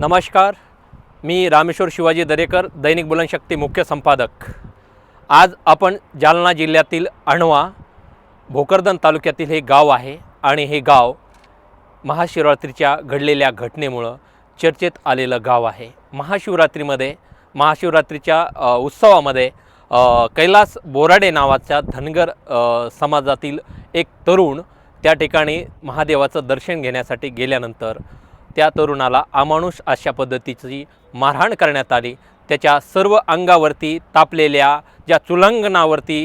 नमस्कार मी रामेश्वर शिवाजी दरेकर दैनिक बुलनशक्ती मुख्य संपादक. आज आपण जालना जिल्ह्यातील अणवा भोकरदन तालुक्यातील हे गाव आहे आणि हे गाव महाशिवरात्रीच्या घडलेल्या घटनेमुळं चर्चेत आलेलं गाव आहे. महाशिवरात्रीमध्ये महाशिवरात्रीच्या उत्सवामध्ये कैलास बोराडे नावाच्या धनगर समाजातील एक तरुण त्या ठिकाणी महादेवाचं दर्शन घेण्यासाठी गेल्यानंतर त्या तरुणाला अमानुष अशा पद्धतीची मारहाण करण्यात आली. त्याच्या सर्व अंगावरती तापलेल्या ज्या चुलंगणावरती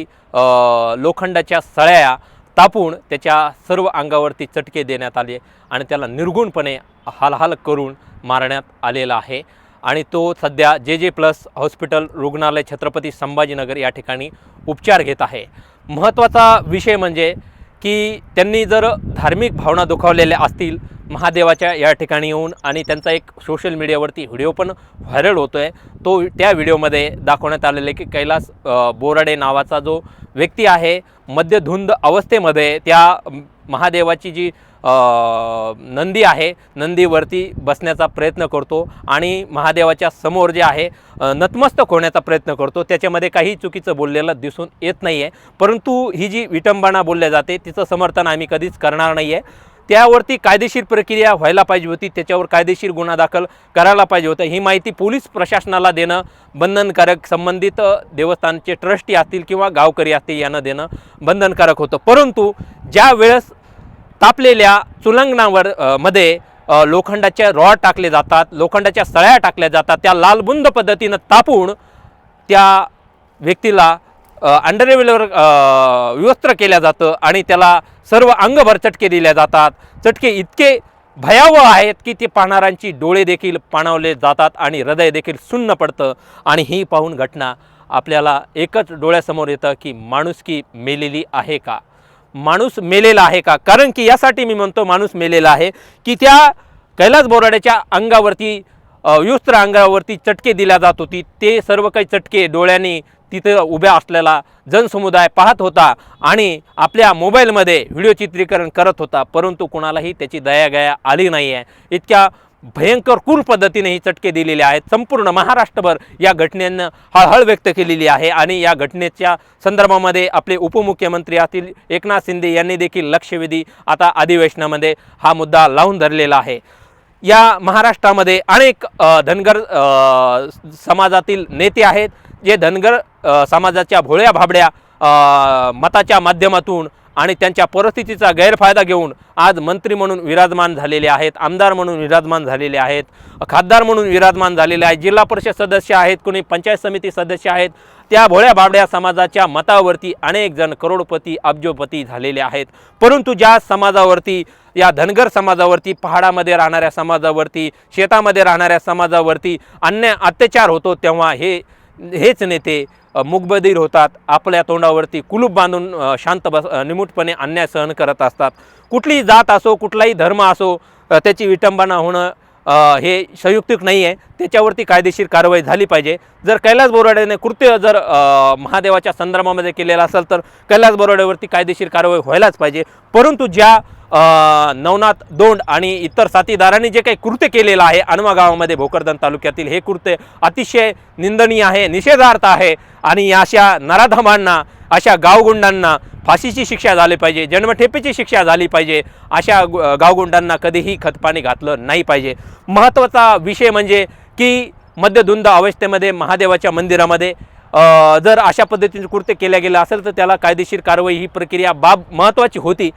लोखंडाच्या सळ्या तापून त्याच्या सर्व अंगावरती चटके देण्यात आले आणि त्याला निर्गुणपणे हालहाल करून मारण्यात आलेला आहे. आणि तो सध्या जे जे प्लस हॉस्पिटल रुग्णालय छत्रपती संभाजीनगर या ठिकाणी उपचार घेत आहे. महत्त्वाचा विषय म्हणजे की त्यांनी जर धार्मिक भावना दुखावलेल्या असतील महादेवाच्या या ठिकाणी येऊन आणि त्यांचा एक सोशल मीडियावरती व्हिडिओ पण व्हायरल होतो आहे तो त्या व्हिडिओमध्ये दाखवण्यात आलेलं आहे की कैलास बोराडे नावाचा जो व्यक्ती आहे मध्यधुंद अवस्थेमध्ये त्या महादेवाची जी नंदी आहे नंदीवरती बसण्याचा प्रयत्न करतो आणि महादेवाच्या समोर जे आहे नतमस्तक होण्याचा प्रयत्न करतो. त्याच्यामध्ये काही चुकीचं बोललेलं दिसून येत नाही आहे परंतु ही जी विटंबना बोलल्या जाते तिचं समर्थन आम्ही कधीच करणार नाही आहे त्यावरती कायदेशीर प्रक्रिया व्हायला पाहिजे होती त्याच्यावर कायदेशीर गुन्हा दाखल करायला पाहिजे होतं. ही माहिती पोलीस प्रशासनाला देणं बंधनकारक संबंधित देवस्थानचे ट्रस्टी असतील किंवा गावकरी असतील यांना देणं बंधनकारक होतं. परंतु ज्या वेळेस तापलेल्या चुलंगणावर मध्ये लोखंडाच्या रॉड टाकले जातात लोखंडाच्या सळ्या टाकल्या जातात त्या लालबुंद पद्धतीनं तापून त्या व्यक्तीला अंडरवेलवर विवस्त्र केल्या जातं आणि त्याला सर्व अंगभर चटके दिल्या जातात. चटके इतके भयावह आहेत की ते पाहणाऱ्यांची डोळे देखील पाणावले जातात आणि हृदय देखील सुन्न पडतं. आणि ही पाहून घटना आपल्याला एकच डोळ्यासमोर येतं की माणुसकी मेलेली आहे का? माणूस मेलेला आहे का? कारण की यासाठी मी म्हणतो माणूस मेलेला आहे की त्या कैलास बोराड्याच्या अंगावरती युस्त्र अंगावरती चटके दिल्या जात होती. ते सर्व काही चटके डोळ्यांनी तिथं उभ्या असलेला जनसमुदाय पाहत होता आणि आपल्या मोबाईलमध्ये व्हिडिओ चित्रीकरण करत होता परंतु कुणालाही त्याची दयागया आली नाही आहे इतक्या भयंकर क्रूर पद्धतीने ही चटके दिलेले आहेत. संपूर्ण महाराष्ट्रभर या घटनेनं हळहळ व्यक्त केलेली आहे आणि या घटनेच्या संदर्भामध्ये आपले उपमुख्यमंत्री असतील एकनाथ शिंदे यांनी देखील लक्षवेधी आता अधिवेशनामध्ये हा मुद्दा लावून धरलेला आहे. या महाराष्ट्रामध्ये अनेक धनगर समाजातील नेते आहेत. जे धनगर समाजाच्या भोळ्या भाबड्या मताच्या माध्यमातून आणि त्यांच्या परिस्थितीचा गैरफायदा घेऊन आज मंत्री म्हणून विराजमान झालेले आहेत आमदार म्हणून विराजमान झालेले आहेत खासदार म्हणून विराजमान झालेले आहेत जिल्हा परिषद सदस्य आहेत कोणी पंचायत समिती सदस्य आहेत त्या भोळ्या भाबड्या समाजाच्या मतावरती अनेक जण करोडपती अब्जोपती झालेले आहेत. परंतु ज्या समाजावरती या धनगर समाजावरती पहाडामध्ये राहणाऱ्या समाजावरती शेतामध्ये राहणाऱ्या समाजावरती अन्याय अत्याचार होतो तेव्हा हे हेच नेते अ, होतात आपल्या तोंडावरती कुलूप बांधून शांत बस निमूटपणे अन्याय सहन करत असतात. कुठलीही जात असो कुठलाही धर्म असो त्याची विटंबना होणं हे संयुक्तिक नाही आहे त्याच्यावरती कायदेशीर कारवाई झाली पाहिजे. जर कैलास बोराड्याने कृत्य जर महादेवाच्या संदर्भामध्ये केलेलं असेल तर कैलास बोराड्यावरती कायदेशीर कारवाई व्हायलाच पाहिजे. परंतु ज्या नवनाथ दोंड आणि इतर साथीदारांनी जे काही कृत्य केलेलं आहे अनवा गावामध्ये भोकरदन तालुक्यातील हे कृत्य अतिशय निंदनीय आहे निषेधार्थ आहे आणि अशा नराधमांना अशा गावगुंडांना फाशीची शिक्षा झाली पाहिजे जन्मठेपेची शिक्षा झाली पाहिजे अशा गावगुंडांना कधीही खतपाणी घातलं नाही पाहिजे. महत्त्वाचा विषय म्हणजे की मध्यधुंद अवस्थेमध्ये महादेवाच्या मंदिरामध्ये जर अशा पद्धतीने कृत्य केल्या गेलं असेल तर त्याला कायदेशीर कारवाई ही प्रक्रिया बाब महत्त्वाची होती.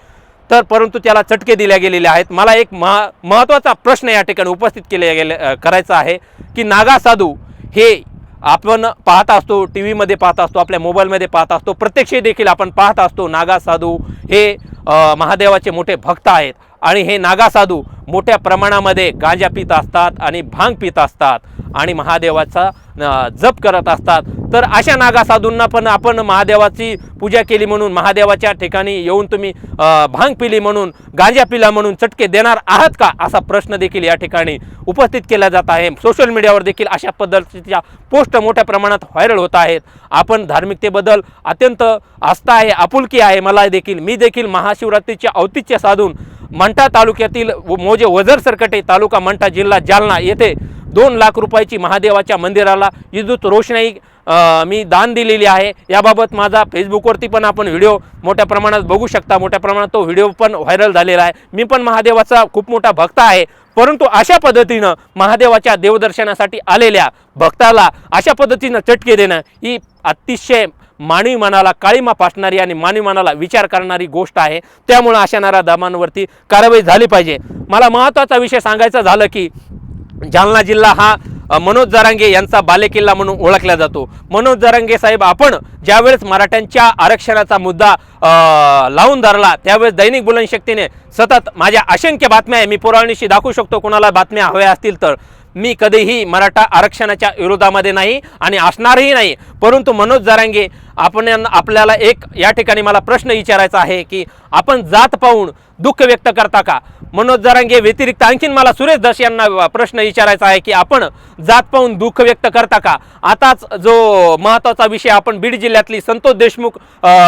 तर परंतु त्याला चटके दिल्या गेलेले आहेत. मला एक महा महत्त्वाचा प्रश्न या ठिकाणी उपस्थित केले गेले करायचा आहे की नागा साधू हे आपण पाहत असतो टी व्हीमध्ये पाहत असतो आपल्या मोबाईलमध्ये पाहत असतो. प्रत्यक्ष देखील आपण पाहत असतो नागा साधू हे महादेवाचे मोठे भक्त आहेत. आणि हे नागा साधू मोठ्या प्रमाणामध्ये गांजा पित असतात आणि भांग पित असतात आणि महादेवाचा जप करत असतात. तर अशा नागा साधूंना पण आपण महादेवाची पूजा केली म्हणून महादेवाच्या ठिकाणी येऊन तुम्ही भांग पिली म्हणून गांजा पिला म्हणून चटके देणार आहात का? असा प्रश्न देखील या ठिकाणी उपस्थित केला जात आहे. सोशल मीडियावर देखील अशा पद्धतीच्या पोस्ट मोठ्या प्रमाणात व्हायरल होत आहेत. आपण धार्मिकतेबद्दल अत्यंत आस्था आहे आपुलकी आहे. मला देखील मी देखील महाशिवरात्रीच्या औचित्य साधून मंठा तालुक्यातील मोजे वजर सरकटे तालुका मंठा जिल्हा जालना येथे दोन लाख रुपयाची महादेवाच्या मंदिराला विद्युत रोषणाई मी दान दिलेली आहे. याबाबत माझा फेसबुकवरती पण आपण व्हिडिओ मोठ्या प्रमाणात बघू शकता. मोठ्या प्रमाणात तो व्हिडिओ पण व्हायरल झालेला आहे. मी पण महादेवाचा खूप मोठा भक्त आहे. परंतु अशा पद्धतीनं महादेवाच्या देवदर्शनासाठी आलेल्या भक्ताला अशा पद्धतीनं चटके देणं ही अतिशय मानवी मनाला काळीमा फासणारी आणि मानवी मनाला विचार करणारी गोष्ट आहे. त्यामुळं अशा नराधमांवरती कारवाई झाली पाहिजे. मला महत्त्वाचा विषय सांगायचा झालं की जालना जिल्हा हा मनोज जरांगे यांचा बालेकिल्ला म्हणून ओळखला जातो. मनोज जरांगे साहेब आपण ज्यावेळेस मराठ्यांच्या आरक्षणाचा मुद्दा लावून धरला त्यावेळेस दैनिक बुलनशक्तीने सतत माझ्या असंख्य बातम्या आहे. मी पुराणीशी दाखवू शकतो कोणाला बातम्या हव्या असतील तर. मी कधीही मराठा आरक्षणाच्या विरोधामध्ये नाही आणि असणारही नाही. परंतु मनोज जरांगे आपण आपल्याला एक या ठिकाणी मला प्रश्न विचारायचा आहे की आपण जात पाहून दुःख व्यक्त करता का? मनोज जरांगे व्यतिरिक्त आणखीन मला सुरेश दस यांना प्रश्न विचारायचा आहे की आपण जात पाहून दुःख व्यक्त करता का? आताच जो महत्त्वाचा विषय आपण बीड जिल्ह्यातली संतोष देशमुख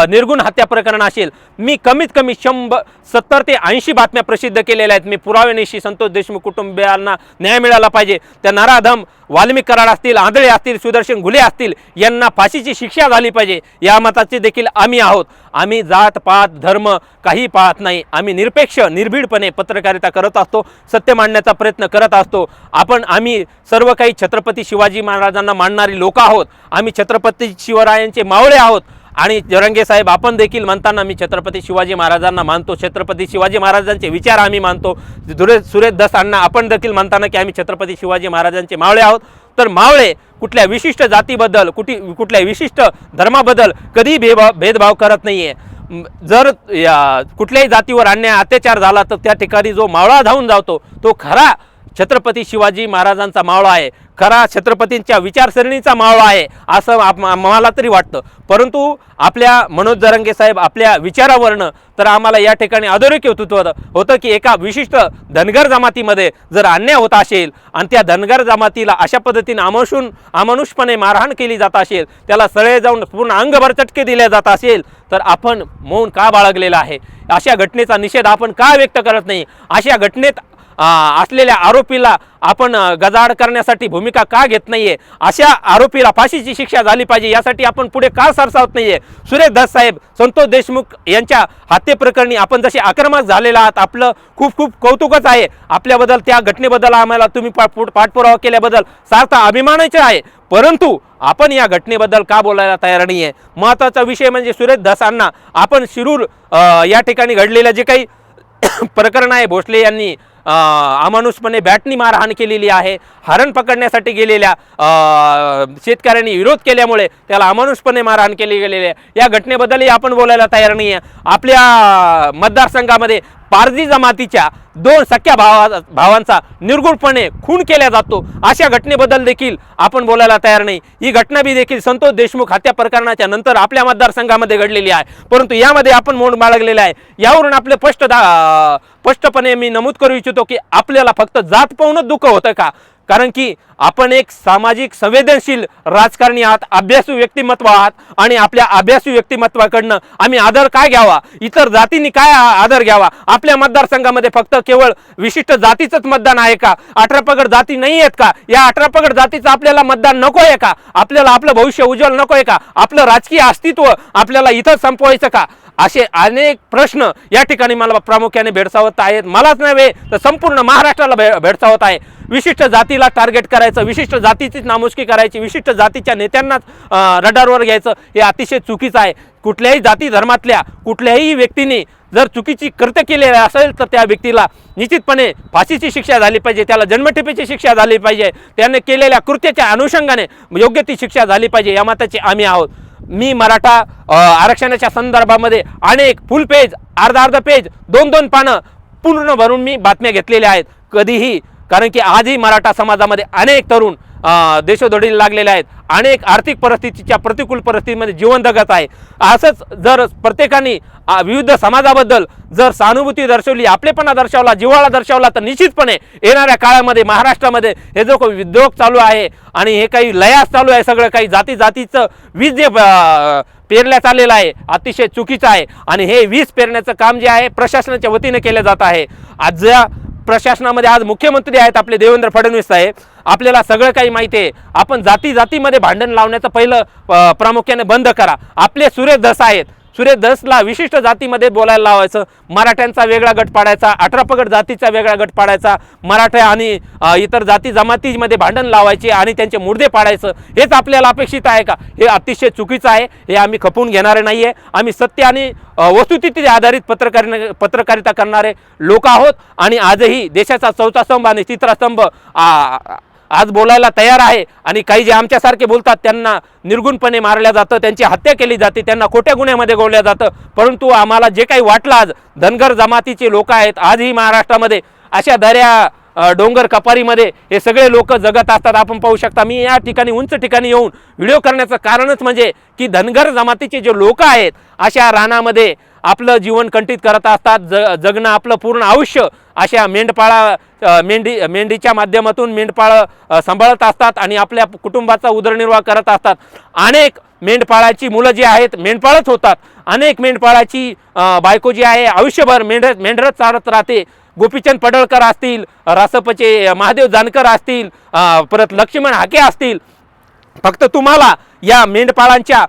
निर्गुण हत्या प्रकरण असेल मी कमीत कमी शंभर सत्तर ते ऐंशी बातम्या प्रसिद्ध केलेल्या आहेत. मी पुराव्यानिशी संतोष देशमुख कुटुंबियांना न्याय मिळाला पाहिजे. त्या नराधम वाल्मिक कराड असतील आंधळे असतील सुदर्शन घुले असतील यांना फाशीची शिक्षा झाली पाहिजे. या मताचे देखील आम्ही आहोत. आम्ही जात पात धर्म काही पाहत नाही. आम्ही निरपेक्ष निर्भीडपणे पत्रकारिता करत असतो सत्य मांडण्याचा प्रयत्न करत असतो. आपण आम्ही सर्व काही छत्रपती शिवाजी महाराजांना मानणारी लोक आहोत. आम्ही छत्रपती शिवरायांचे मावळे आहोत. आणि जरंगे साहेब आपण देखील म्हणताना मी छत्रपती शिवाजी महाराजांना मानतो. छत्रपती शिवाजी महाराजांचे विचार आम्ही मानतो. धुरे सुरेश दस अण्णा आपण देखील म्हणताना की आम्ही छत्रपती शिवाजी महाराजांचे मावळे आहोत. तर मावळे कुठल्या विशिष्ट जातीबद्दल कुठे कुठल्या विशिष्ट धर्माबद्दल कधी भेदभाव भेदभाव करत नाही आहे जर या कुठल्याही जातीवर अन्याय अत्याचार झाला तर त्या ठिकाणी जो मावळा धावून जातो तो खरा छत्रपती शिवाजी महाराजांचा मावळा आहे. खरा छत्रपतींच्या विचारसरणीचा मावळा आहे असं आप- मला तरी वाटतं. परंतु आपल्या मनोज जरंगे साहेब आपल्या विचारावरनं तर आम्हाला या ठिकाणी अधोरेखित होतं होतं की एका विशिष्ट धनगर जमातीमध्ये जर अन्याय होत असेल आणि त्या धनगर जमातीला अशा पद्धतीने अमानुषून अमानुषपणे मारहाण केली जात असेल त्याला सळे जाऊन पूर्ण अंगभर चटके दिले जात असेल तर आपण मौन का बाळगलेलं आहे? अशा घटनेचा निषेध आपण का व्यक्त करत नाही? अशा घटनेत असलेल्या आरोपीला आपण गजाड करण्यासाठी भूमिका का घेत नाहीये? अशा आरोपीला फाशीची शिक्षा झाली पाहिजे यासाठी आपण पुढे का सरसावत नाहीये? सुरेश दस साहेब संतोष देशमुख यांच्या हत्येप्रकरणी आपण जसे आक्रमक झालेला आहात आपलं खूप खूप कौतुकच आहे. आपल्याबद्दल त्या घटनेबद्दल आम्हाला तुम्ही पा- पाठपुरावा केल्याबद्दल सार्थ अभिमानाचे आहे. परंतु आपण या घटनेबद्दल का बोलायला तयार नाही आहे महत्त्वाचा विषय म्हणजे सुरेश दसांना आपण शिरूर या ठिकाणी घडलेलं जे काही प्रकरण आहे भोसले यांनी अमानुषपणे बॅटनी मारहाण केलेली आहे. हरण पकडण्यासाठी गेलेल्या शेतकऱ्यांनी विरोध केल्यामुळे त्याला अमानुषपणे मारहाण केली गेलेली आहे. या घटनेबद्दलही आपण बोलायला तयार नाही आहे आपल्या मतदारसंघामध्ये पारधी जमातीच्या दोन सख्या भावा भावांचा निर्गुणपणे खून केला जातो. अशा घटनेबद्दल देखील आपण बोलायला तयार नाही. ही घटना बी देखील संतोष देशमुख हत्या प्रकरणाच्या नंतर आपल्या मतदारसंघामध्ये घडलेली आहे. परंतु यामध्ये आपण मोड बाळगलेला आहे. यावरून आपले स्पष्ट दा स्पष्टपणे मी नमूद करू इच्छितो की आपल्याला फक्त जात पाहूनच दुःख होतं का? कारण की आपण एक सामाजिक संवेदनशील राजकारणी आहात अभ्यासू व्यक्तिमत्व आहात आणि आपल्या अभ्यासू व्यक्तिमत्वाकडनं आम्ही आदर काय घ्यावा? इतर जातींनी काय आदर घ्यावा? आपल्या मतदारसंघामध्ये फक्त केवळ विशिष्ट जातीचंच मतदान आहे का? अठरा पगड जाती नाही आहेत का? या अठरा पगड जातीचं आपल्याला मतदान नको आहे का? आपल्याला आपलं भविष्य उज्ज्वल नको आहे का? आपलं राजकीय अस्तित्व आपल्याला इथं संपवायचं का? असे अनेक प्रश्न या ठिकाणी मला प्रामुख्याने भेडसावत आहेत. मलाच नव्हे तर संपूर्ण महाराष्ट्राला भे भेडसावत आहे. विशिष्ट जातीला टार्गेट करायचं विशिष्ट जातीचीच नामुष्की करायची विशिष्ट जातीच्या नेत्यांनाच रडारवर घ्यायचं हे अतिशय चुकीचं आहे. कुठल्याही जाती धर्मातल्या कुठल्याही व्यक्तीने जर चुकीची कृत्य केलेली असेल तर त्या व्यक्तीला निश्चितपणे फाशीची शिक्षा झाली पाहिजे त्याला जन्मठेपेची शिक्षा झाली पाहिजे त्याने केलेल्या कृत्याच्या अनुषंगाने योग्य ती शिक्षा झाली पाहिजे या मताचे आम्ही आहोत. मी मराठा आरक्षणाच्या संदर्भामध्ये अनेक फुल पेज अर्धा अर्धा पेज दोन दोन पानं पूर्ण भरून मी बातम्या घेतलेल्या आहेत. कधीही कारण की आजही मराठा समाजामध्ये अनेक तरुण देशोधडीला लागलेले आहेत. अनेक आर्थिक परिस्थितीच्या प्रतिकूल परिस्थितीमध्ये जीवन जगत आहे. असंच जर प्रत्येकाने विविध समाजाबद्दल जर सहानुभूती दर्शवली आपलेपणा दर्शवला जिव्हाळा दर्शवला तर निश्चितपणे येणाऱ्या काळामध्ये महाराष्ट्रामध्ये हे जो काही उद्योग चालू आहे आणि हे काही लयास चालू आहे सगळं काही जाती जातीचं वीज जे अं, पेरण्यात आलेलं आहे अतिशय चुकीचं आहे. आणि हे वीज पेरण्याचं काम जे आहे प्रशासनाच्या वतीने केलं जात आहे. आज ज्या प्रशासनामध्ये आज मुख्यमंत्री आहेत आपले देवेंद्र फडणवीस साहेब. आपल्याला सगळं काही माहिती आहे. आपण जाती जातीमध्ये भांडण लावण्याचं पहिलं प्रामुख्याने बंद करा. आपले सुरेश दस आहेत. सूर्यदसला विशिष्ट जातीमध्ये बोलायला लावायचं. मराठ्यांचा वेगळा गट पाडायचा अठरा पगड जातीचा वेगळा गट पाडायचा. मराठा आणि इतर जाती जमातीमध्ये भांडण लावायचे आणि त्यांचे मुर्दे पाडायचं. हेच आपल्याला अपेक्षित आहे का? हे अतिशय चुकीचं आहे. हे आम्ही खपून घेणारे नाही आहे आम्ही सत्य आणि वस्तुस्थिती आधारित पत्रकार पत्रकारिता करणारे लोक आहोत. आणि आजही देशाचा चौथा स्तंभ आणि तिसरा स्तंभ आज बोलायला तयार आहे आणि काही जे आमच्यासारखे बोलतात त्यांना निर्गुणपणे मारल्या जातं त्यांची हत्या केली जाते त्यांना खोट्या गुन्ह्यामध्ये गोवल्या जातं. परंतु आम्हाला जे काही वाटलं आज धनगर जमातीचे लोक आहेत आजही महाराष्ट्रामध्ये अशा दऱ्या डोंगर कपारीमध्ये हे सगळे लोक जगत असतात. आपण पाहू शकता मी या ठिकाणी उंच ठिकाणी येऊन व्हिडिओ करण्याचं कारणच म्हणजे की धनगर जमातीचे जे लोक आहेत अशा रानामध्ये आपलं जीवन कंटित करत असतात. ज जगणं आपलं पूर्ण आयुष्य अशा मेंढपाळा मेंढी मेंढीच्या माध्यमातून मेंढपाळ सांभाळत असतात आणि आपल्या कुटुंबाचा उदरनिर्वाह करत असतात. अनेक मेंढपाळाची मुलं जी आहेत मेंढपाळच होतात. अनेक मेंढपाळाची बायको जी आहे आयुष्यभर मेंढ मेंढरच चालत राहते. गोपीचंद पडळकर असतील रासपचे महादेव जानकर असतील परत लक्ष्मण हाके असतील. फक्त तुम्हाला या मेंढपाळांच्या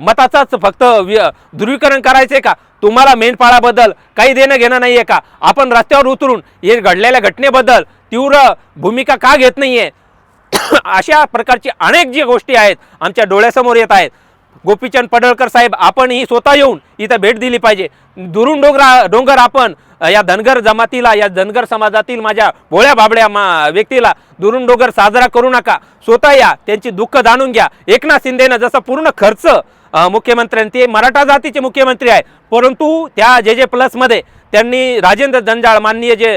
मताचाच फक्त वि- ध्रुवीकरण करायचे का? तुम्हाला मेंढपाळाबद्दल काही देणं घेणं नाही आहे का? आपण रस्त्यावर उतरून हे घडलेल्या घटनेबद्दल तीव्र भूमिका का घेत नाही आहे अशा प्रकारची अनेक जी गोष्टी आहेत आमच्या डोळ्यासमोर येत आहेत. गोपीचंद पडळकर साहेब आपण ही स्वतः येऊन इथं भेट दिली पाहिजे. दुरून डोंगरा डोंगर आपण या धनगर जमातीला या धनगर समाजातील माझ्या भोळ्या बाबड्या मा व्यक्तीला दुरून डोंगर साजरा करू नका. स्वतः या त्यांची दुःख जाणून घ्या. एकनाथ शिंदेनं जसं पूर्ण खर्च मुख्यमंत्री आणि ते मराठा जातीचे मुख्यमंत्री आहे परंतु त्या जे जे प्लसमध्ये त्यांनी राजेंद्र जंजाळ माननीय जे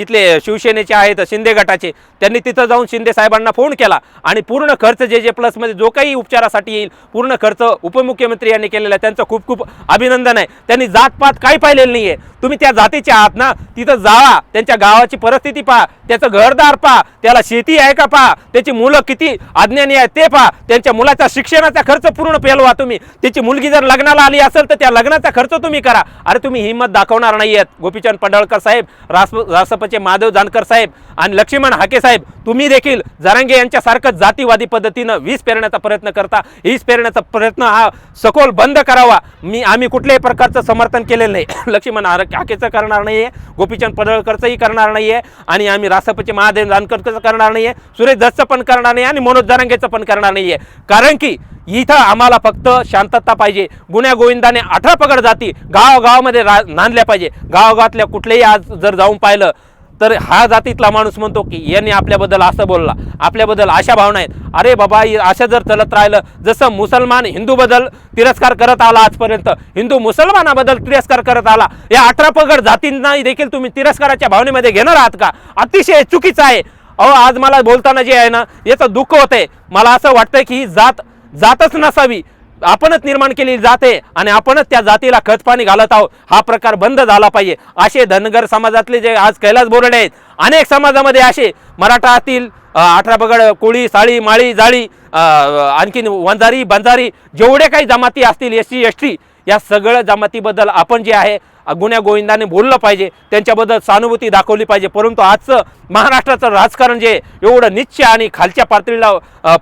इथले शिवसेनेचे आहेत शिंदे गटाचे त्यांनी तिथं जाऊन शिंदे साहेबांना फोन केला आणि पूर्ण खर्च जे जे प्लसमध्ये जो काही उपचारासाठी येईल पूर्ण खर्च उपमुख्यमंत्री यांनी केलेला आहे. त्यांचं खूप खूप अभिनंदन आहे. त्यांनी जातपात काही पाहिलेलं नाही आहे तुम्ही त्या जातीचे आहात ना तिथं जावा. त्यांच्या गावाची परिस्थिती पहा. त्याचं घरदार पहा. त्याला शेती आहे का पहा. त्याची मुलं किती अज्ञानी आहेत ते पहा. त्यांच्या मुलाचा शिक्षणाचा खर्च पूर्ण पेलवा तुम्ही. त्याची मुलगी जर लग्नाला आली असेल तर त्या लग्नाचा खर्च तुम्ही करा. अरे तुम्ही हिंमत दाखवणार नाही आहेत गोपीचंद पडळकर साहेब रास रासपचे महादेव जानकर साहेब आणि लक्ष्मण हाके साहेब तुम्ही देखील जरांगे यांच्यासारखं जातीवादी पद्धतीनं वीज पेरण्याचा प्रयत्न करता. वीज पेरण्याचा प्रयत्न हा सखोल बंद करावा. मी आम्ही कुठल्याही प्रकारचं समर्थन केलेलं नाही. लक्ष्मण हाकेचं करणार नाही आहे गोपीचंद पडळकरचंही करणार नाही आहे आणि आम्ही रासपचे महादेव जानकरचं करणार नाही आहे सुरेश दत्तचं पण करणार नाही आणि मनोज जरांगेचं पण करणार नाही आहे कारण की इथं आम्हाला फक्त शांतता पाहिजे. गुन्ह्या गोविंदाने अठरा पगड जाती गावागावामध्ये रा नांदल्या पाहिजे. गावागावातल्या कुठलेही आज जर जाऊन पाहिलं तर हा जातीतला माणूस म्हणतो की यांनी आपल्याबद्दल असं बोलला. आपल्याबद्दल अशा भावना आहेत. अरे बाबा असं जर चालत राहिलं जसं मुसलमान हिंदूबद्दल तिरस्कार करत आला आजपर्यंत हिंदू मुसलमानाबद्दल तिरस्कार करत आला या अठरा पगड जातींना देखील तुम्ही तिरस्काराच्या भावनेमध्ये घेणार आहात का? अतिशय चुकीचं आहे. अहो आज मला बोलताना जे आहे ना याचं दुःख होतंय. मला असं वाटतं की ही जात जातच नसावी. आपणच निर्माण केली जाते आणि आपणच त्या जातीला खतपाणी घालत आहोत. हा प्रकार बंद झाला पाहिजे. असे धनगर समाजातले जे आज कैलास बोरडे आहेत अनेक समाजामध्ये असे मराठातील अठरा बगड कोळी साळी माळी जाळी आणखीन वंजारी बंजारी जेवढे काही जमाती असतील एस सी एस टी या सगळ्या जमातीबद्दल आपण जे आहे गुण्या गोविंदाने बोललं पाहिजे. त्यांच्याबद्दल सहानुभूती दाखवली पाहिजे. परंतु आजचं महाराष्ट्राचं राजकारण जे एवढं निच्च आणि खालच्या पातळीला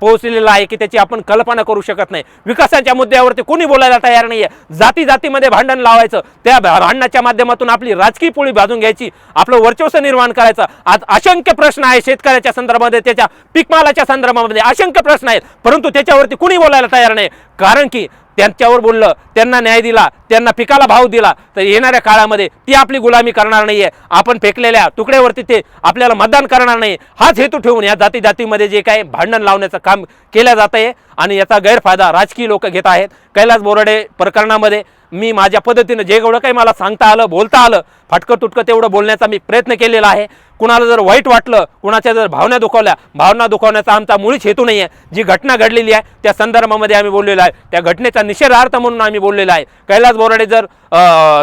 पोहोचलेलं आहे की त्याची आपण कल्पना करू शकत नाही. विकासाच्या मुद्द्यावरती कोणी बोलायला तयार नाही आहे जाती जातीमध्ये भांडण लावायचं. त्या भांडणाच्या माध्यमातून आपली राजकीय पोळी भाजून घ्यायची. आपलं वर्चस्व निर्माण करायचं. आज असंख्य प्रश्न आहे शेतकऱ्याच्या संदर्भामध्ये त्याच्या पीकमालाच्या संदर्भामध्ये असंख्य प्रश्न आहेत. परंतु त्याच्यावरती कुणी बोलायला तयार नाही. कारण की त्यांच्यावर बोललं त्यांना न्याय दिला त्यांना पिकाला भाव दिला तर येणाऱ्या काळामध्ये ती आपली गुलामी करणार नाहीये. आपण फेकलेल्या तुकड्यावरती ते आपल्याला मतदान करणार नाही. हाच हेतू ठेवून या जाती जातीमध्ये जे काही भांडण लावण्याचं काम केलं जात आहे आणि याचा गैरफायदा राजकीय लोक घेत आहेत. कैलास बोराडे प्रकरणामध्ये मी माझ्या पद्धतीनं जे एवढं काही मला सांगता आलं बोलता आलं फाटकं तुटकं तेवढं बोलण्याचा मी प्रयत्न केलेला आहे. कुणाला जर वाईट वाटलं कुणाच्या जर भावना दुखावल्या भावना दुखावण्याचा आमचा मुळीच हेतू नाही आहे जी घटना घडलेली आहे त्या संदर्भामध्ये आम्ही बोललेलो आहे. त्या घटनेचा निषेधार्थ म्हणून आम्ही बोललेलो आहे. कैलास बोराडे जर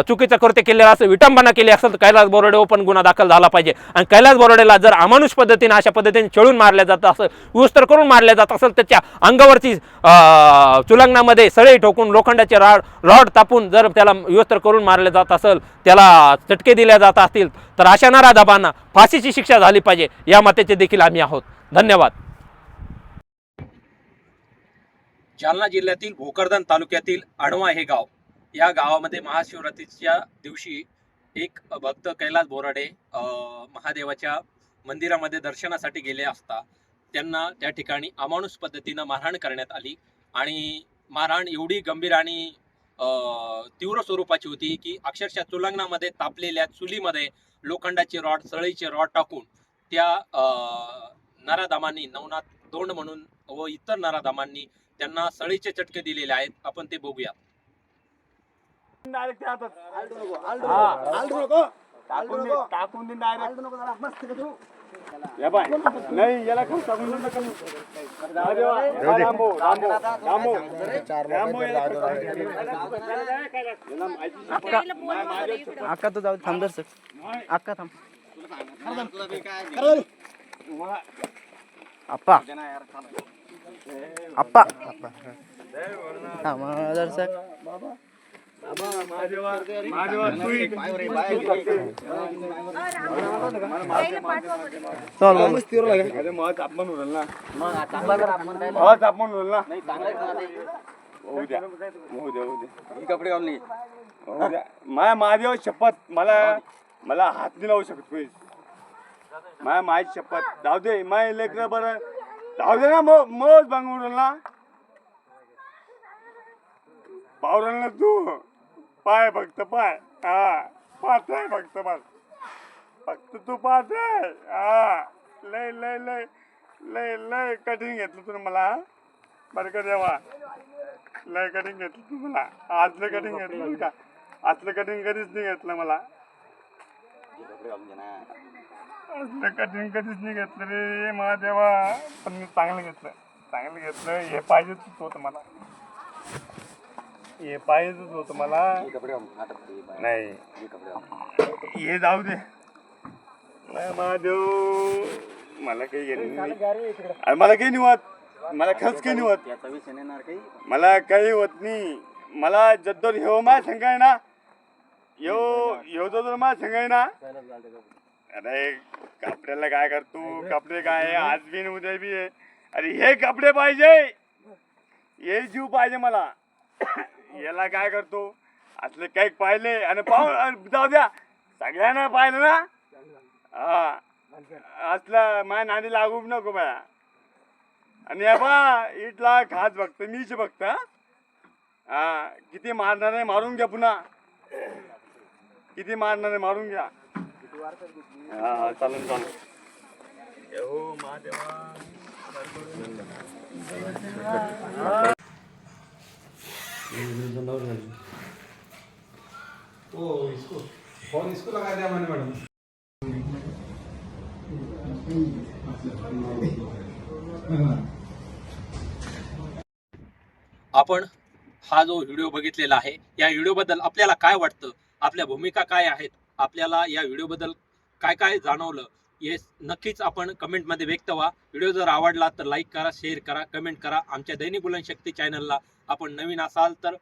चुकीचं कृत्य केलेलं असं विटंबना केली असेल तर कैलास बोराडे पण गुन्हा दाखल झाला पाहिजे. आणि कैलास बोराडेला जर अमानुष पद्धतीने अशा पद्धतीने चळून मारल्या जात असं विस्तर करून मारल्या जात असेल त्याच्या अंगावरची चुलंगणामध्ये सळई ठोकून लोखंडाचे रॉड रॉड तापून लावून जर त्याला विस्तर करून मारले जात असेल त्याला चटके दिल्या जात असतील तर अशा नराधबांना फाशीची शिक्षा झाली पाहिजे. या मताचे देखील आम्ही आहोत. धन्यवाद. जालना जिल्ह्यातील भोकरदन तालुक्यातील अडवा हे गाव या गावामध्ये महाशिवरात्रीच्या दिवशी एक भक्त कैलास बोराडे महादेवाच्या मंदिरामध्ये दर्शनासाठी गेले असता त्यांना त्या ठिकाणी अमानुष पद्धतीनं मारहाण करण्यात आली आणि मारहाण एवढी गंभीर आणि तीव्र स्वरूपाची होती की अक्षरशः चुलंगणामध्ये तापलेल्या चुलीमध्ये लोखंडाचे रॉड सळईचे रॉड टाकून त्या अ, नराधामांनी नवनाथ दोंड म्हणून व इतर नराधामांनी त्यांना सळीचे चटके दिलेले आहेत. आपण ते बघूया. टाकून नाही याला शपथ. अक्का. तू जाऊ थांब नाही. अक्का थांब. तुम्हाला- आप्पा आप्पा थांब दर्शक तापमान होईल ना तापमान होईल ना होऊ द्या होऊ द्या होऊ कपडे घालून होऊ द्या माया महादेव शपथ मला मला हात नाही लावू शकत कोणी माया माय शपथ जाऊ दे माय लेकर बरं जाऊ दे ना मग मग बांगून ना पावरल ना तू पाय फक्त पाय. हा पाच आहे फक्त बस. फक्त तू पाच आहे हा लय लय लय लय लय कठीण घेतलं तुला मला बरं का देवा. लय कठीण घेतलं तू मला. आजलं कठीण घेतलं का? आजलं कठीण कधीच नाही घेतलं मला. असलं कठीण कधीच नाही घेतलं रे महादेवा पण मी चांगलं घेतलं. चांगलं घेतलं. हे पाहिजेच होतं मला. हे पाहिजेच होतं मला. नाही. हे जाऊ दे. नाही महादेव. मला काही घेणं नाही. अरे मला काही नाही होत. मला खरंच काही नाही होत. मला काही होत नाही. मला जद्दोर ह्यो मा सांगाय ना. यो ह्यो जर मा सांगाय ना. अरे कपड्याला काय करतो? कपडे काय आहे? आज बी आणि उद्या बी आहे. अरे हे कपडे पाहिजे. हे जीव पाहिजे मला. याला काय करतो? असले काही पाहिले आणि पाहू अरे जाऊ द्या. सगळ्यांना पाहिलं ना? हा. असलं माझ्या नादी लागू बी नको बाया आणि या बा इथला खास बघतो मीच बघतो हा. किती मारणार आहे मारून घ्या पुन्हा. किती मारणार आहे मारून घ्या. हा चालेल चालेल. हो महादेवा. फोन इसको लगा दिया मैंने मैडम आपण हा जो व्हिडिओ बघितलेला आहे या व्हिडिओबद्दल आपल्याला काय वाटतं? आपल्या भूमिका काय आहेत? आपल्याला या व्हिडिओबद्दल काय काय जाणवलं? हे नक्कीच आपण कमेंटमध्ये व्यक्त व्हा. व्हिडिओ जर आवडला तर लाईक करा शेअर करा कमेंट करा. आमच्या दैनिक बुलनशक्ती चॅनलला आपण नवीन असाल तर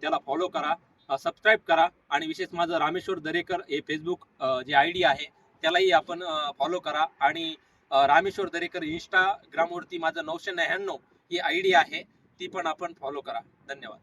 त्याला फॉलो करा सबस्क्राईब करा. आणि विशेष माझं रामेश्वर दरेकर हे फेसबुक जे आय डी आहे त्यालाही आपण फॉलो करा. आणि रामेश्वर दरेकर इंस्टाग्रामवरती माझं नऊशे नव्याण्णव ही आय डी आहे ती पण आपण फॉलो करा. धन्यवाद.